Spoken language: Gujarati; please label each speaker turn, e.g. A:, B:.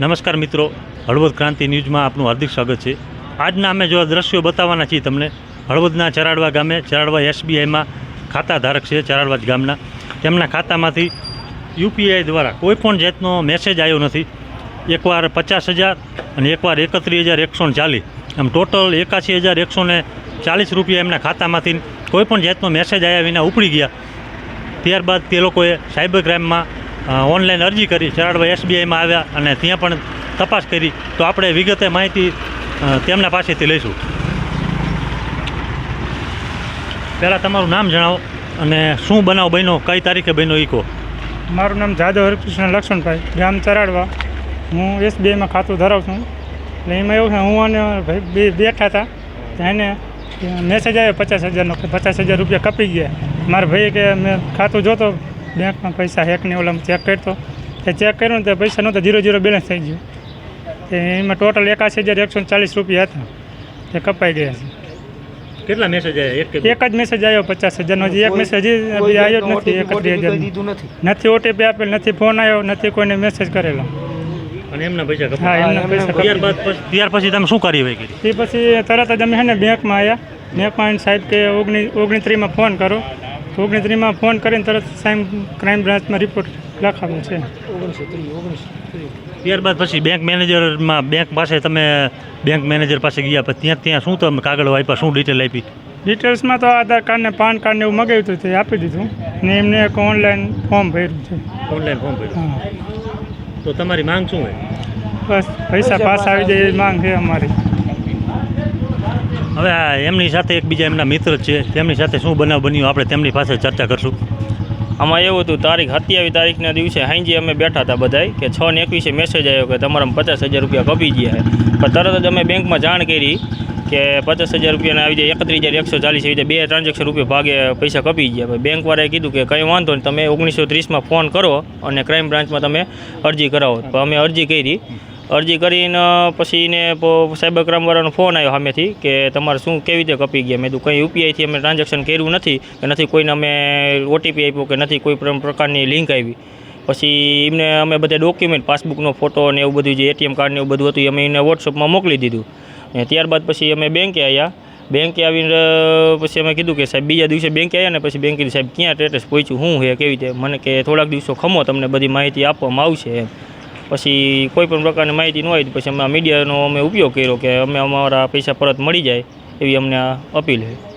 A: નમસ્કાર મિત્રો. હળવદ ક્રાંતિ ન્યૂઝમાં આપનું હાર્દિક સ્વાગત છે. આજના અમે જો દ્રશ્યો બતાવવાના છીએ તમને, હળવદના ચરાડવા ગામે, ચરાડવા એસબીઆઈમાં ખાતા ધારક છે ચરાડવા ગામના. તેમના ખાતામાંથી યુપીઆઈ દ્વારા કોઈપણ જાતનો મેસેજ આવ્યો નથી. એકવાર પચાસ હજાર અને એકવાર એકત્રીસ હજાર એકસો ચાલીસ. આમ ટોટલ એકાસી હજાર એકસો ચાલીસ રૂપિયા એમના ખાતામાંથી કોઈપણ જાતનો મેસેજ આવ્યા વિના ઉપડી ગયા. ત્યારબાદ તે લોકોએ સાયબર ક્રાઇમમાં ઓનલાઈન અરજી કરી. ચરાડવા એસબીઆઈમાં આવ્યા અને ત્યાં પણ તપાસ કરી. તો આપણે વિગતે માહિતી તેમના પાસેથી લઈશું. પહેલાં તમારું નામ જણાવો અને શું બનાવ બન્યો, કઈ તારીખે બન્યો કહો.
B: મારું નામ જાદવ હરિકૃષ્ણ લક્ષ્મણભાઈ, ગામ ચરાડવા. હું એસબીઆઈમાં ખાતું ધરાવું છું. એટલે એમાં એવું છે, હું અને ભાઈ બે બેઠા હતા. એને મેસેજ આવ્યો પચાસ હજારનો, પચાસ હજાર રૂપિયા કપી ગયા. મારા ભાઈએ કે મેં ખાતું જોતો બેંકમાં પૈસા હેકને ઓલામાં ચેક કરતો તે. ચેક કર્યું ને તો પૈસા નહોતા ઝીરો ઝીરો બેલેન્સ થઈ ગયું. તે એમાં ટોટલ એકાસી હજાર એકસો ચાલીસ રૂપિયા હતા. તે કપાઈ ગયા છે.
A: કેટલા મેસેજ આવ્યા એક
B: એક જ મેસેજ આવ્યો પચાસ હજારનો હજી એક મેસેજ હજી આવ્યો જ નથી એકત્રીસ હજાર
C: નથી.
B: ઓટીપી આપેલ નથી ફોન આવ્યો નથી કોઈને મેસેજ કરેલો.
A: અને એમના પૈસા
B: હા એમના પૈસા કપાઈ
A: ત્યાર પછી તમે શું કરી?
B: એ પછી તરત જ અમે છે ને બેંકમાં આવ્યા બેંકમાં સાહેબ કે ઓગણી ત્રીમાં ફોન કરો. તો ઓગણીત્રીમાં ફોન કરીને તરત સાઈમ ક્રાઇમ બ્રાન્ચમાં રિપોર્ટ લખાવ્યો છે.
A: ત્યારબાદ પછી બેંક મેનેજરમાં બેંક પાસે તમે બેંક મેનેજર પાસે ગયા પછી ત્યાં ત્યાં શું તમે કાગળો આપ્યા શું ડિટેલ આપી?
B: ડિટેલ્સમાં તો આધાર કાર્ડ ને પાન કાર્ડ ને એવું મગાવ્યું હતું તે આપી દીધું ને એમને એક ઓનલાઈન ફોર્મ ભર્યું છે.
A: ઓનલાઈન ફોર્મ ભર્યું. તો તમારી માંગ શું હોય?
B: બસ પૈસા પાસ આવી જાય એવી માંગ છે અમારી.
A: હવે એમની સાથે એક બીજા એમના મિત્ર છે, તેમની સાથે શું બનાવ બન્યું આપણે તેમની પાસે ચર્ચા કરશું.
D: આમાં એવું હતું, તારીખ સત્યાવીસ તારીખના દિવસે હાંજી અમે બેઠા હતા બધાય, કે છ ને એકવીસે મેસેજ આવ્યો કે તમારા પચાસ હજાર રૂપિયા કપી ગયા પણ તરત જ અમે બેંકમાં જાણ કરી કે પચાસ હજાર રૂપિયાના આવી જાય, એકત્રીસ હજાર એકસો ચાલીસ આવી રીતે બે ટ્રાન્ઝેક્શન રૂપિયા ભાગે પૈસા કપી ગયા. બેંકવાળાએ કીધું કે કંઈ વાંધો નહીં, તમે ઓગણીસો ત્રીસમાં ફોન કરો અને ક્રાઇમ બ્રાન્ચમાં તમે અરજી કરાવો. તો અમે અરજી કરી અરજી કરીને પછી ને સાયબર ક્રાઇમવાળાનો ફોન આવ્યો સામેથી કે તમારે શું કેવી રીતે કપી ગયા? મેં તું કંઈ યુપીઆઈથી અમે ટ્રાન્ઝેક્શન કર્યું નથી, કે નથી કોઈને અમે ઓટીપી આપ્યો કે નથી કોઈ પ્રકારની લિંક આવી. પછી એમને અમે બધા ડોક્યુમેન્ટ, પાસબુકનો ફોટો ને એવું બધું જે એટીએમ કાર્ડ ને એવું બધું હતું અમે એને વોટ્સઅપમાં મોકલી દીધું. અને ત્યારબાદ પછી અમે બેંકે આવ્યા. બેંકે આવીને પછી અમે કીધું કે, સાહેબ, બીજા દિવસે બેંકે આવ્યા ને પછી બેંકે સાહેબ ક્યાં સ્ટેટસ પહોંચ્યું શું છે? કેવી રીતે? મને કે થોડાક દિવસો ખમો, તમને બધી માહિતી આપવામાં આવશે એમ. પછી કોઈ પણ પ્રકારની માહિતી ન હોય પછી અમે મીડિયાનો અમે ઉપયોગ કર્યો કે અમે અમારા પૈસા પરત મળી જાય એવી અમને અપીલ છે.